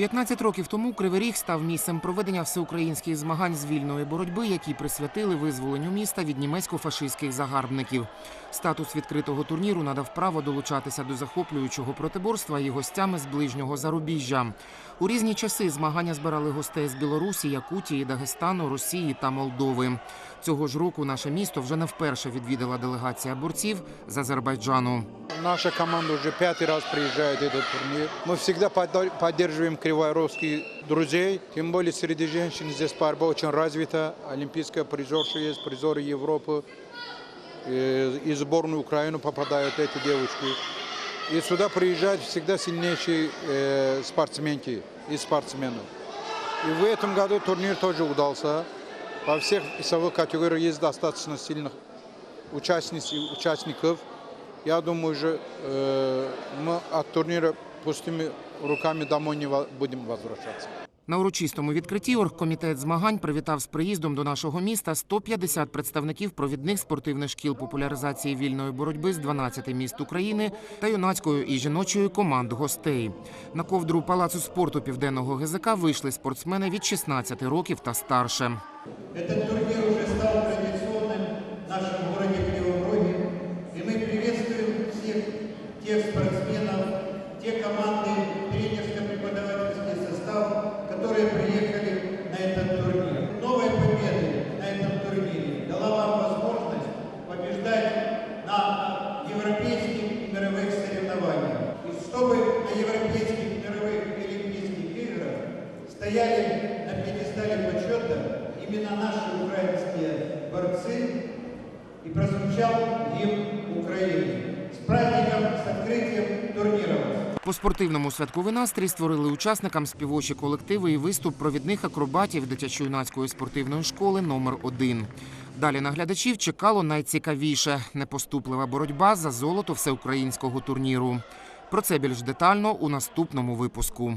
15 років тому Кривий Ріг став місцем проведення всеукраїнських змагань з вільної боротьби, які присвятили визволенню міста від німецько-фашистських загарбників. Статус відкритого турніру надав право долучатися до захоплюючого протиборства і гостями з ближнього зарубіжжя. У різні часи змагання збирали гостей з Білорусі, Якутії, Дагестану, Росії та Молдови. Цього ж року наше місто вже не вперше відвідала делегація борців з Азербайджану. Наша команда уже пятый раз приезжает в этот турнир. Мы всегда поддерживаем криворовских друзей. Тем более среди женщин здесь борьба очень развита. Олимпийская призерша есть, призеры Европы. Э, И сборную Украину попадают эти девушки. И сюда приезжают всегда сильнейшие э, спортсменки и спортсмены. И в этом году турнир тоже удался. Во всех весовых категориях есть достаточно сильных участниц и участников. Я думаю, что э, мы от турнира пустыми руками домой не во- будем возвращаться. На урочистому відкритті оргкомітет змагань привітав з приїздом до нашого міста 150 представників провідних спортивних шкіл популяризації вільної боротьби з 12 міст України та юнацької і жіночої команд гостей. На ковдру палацу спорту південного ГЗК вийшли спортсмени від 16 років та старше. Этот турнир тех спортсменов, те команды, тренерско-преподавательский состав, которые приехали на этот турнир. Новая победа на этом турнире дала вам возможность побеждать на европейских и мировых соревнованиях. И чтобы на европейских, мировых и олимпийских играх стояли на пьедестале почета именно наши украинские борцы и прозвучал гимн Украины. Турнира вас! По спортивному святковий настрій створили учасникам співочі колективи і виступ провідних акробатів дитячо-юнацької спортивної школи номер 1 Далі на глядачів чекало найцікавіше непоступлива боротьба за золото всеукраїнського турніру. Про це більш детально у наступному випуску.